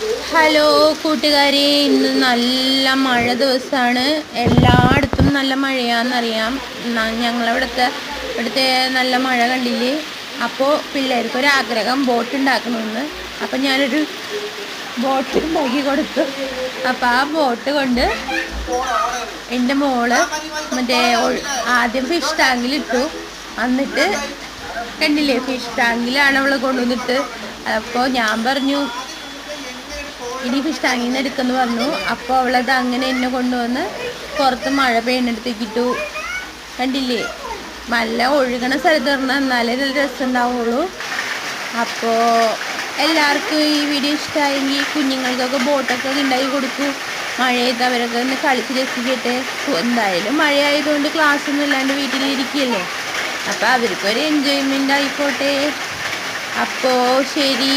Hello കൂട്ടുകാരെ ഇന്ന് നല്ല മഴ ദിവസമാണ് എല്ലായിടത്തും നല്ല മഴയാണെന്നറിയാം. ഞങ്ങളവിടുത്തെ ഇവിടുത്തെ നല്ല മഴ കണ്ടില്ലേ? അപ്പോൾ പിള്ളേർക്ക് ഒരു ആഗ്രഹം ബോട്ട് ഉണ്ടാക്കണമെന്ന്. അപ്പം ഞാനൊരു ബോട്ട് ഉണ്ടാക്കി കൊടുത്തു. അപ്പോൾ ആ ബോട്ട് കൊണ്ട് എന്റെ മോൾ മറ്റേ ആദ്യം ഫിഷ് ടാങ്കിലിട്ടു എന്നിട്ട് കണ്ടില്ലേ ഫിഷ് ടാങ്കിലാണ് അവൾ കൊണ്ടുവന്നിട്ട്. അപ്പോൾ ഞാൻ പറഞ്ഞു ഇനി ഫിഷ് ടാങ്കിൽ നിന്ന് എടുക്കുന്നു പറഞ്ഞു. അപ്പോൾ അവളത് അങ്ങനെ എന്നെ കൊണ്ടുവന്ന് പുറത്ത് മഴ പെയ്യുന്നിടത്തേക്കിട്ടു കണ്ടില്ലേ? നല്ല ഒഴുകണ സ്ഥലത്ത് പറഞ്ഞാൽ എന്നാലേ നല്ല രസം ഉണ്ടാവുള്ളൂ അപ്പോൾ എല്ലാവർക്കും ഈ വീഡിയോ ഇഷ്ടമായെങ്കിൽ കുഞ്ഞുങ്ങൾക്കൊക്കെ ബോട്ടൊക്കെ ഉണ്ടാക്കി കൊടുക്കൂ. മഴയത്ത് അവരൊക്കെ ഒന്ന് കളിച്ച് രസിക്കട്ടെ. എന്തായാലും മഴയായതുകൊണ്ട് ക്ലാസ്സൊന്നും ഇല്ലാണ്ട് വീട്ടിലിരിക്കുകയല്ലേ? അപ്പോൾ അവർക്കൊരു എൻജോയ്മെന്റ് ആയിക്കോട്ടെ. അപ്പോൾ ശരി.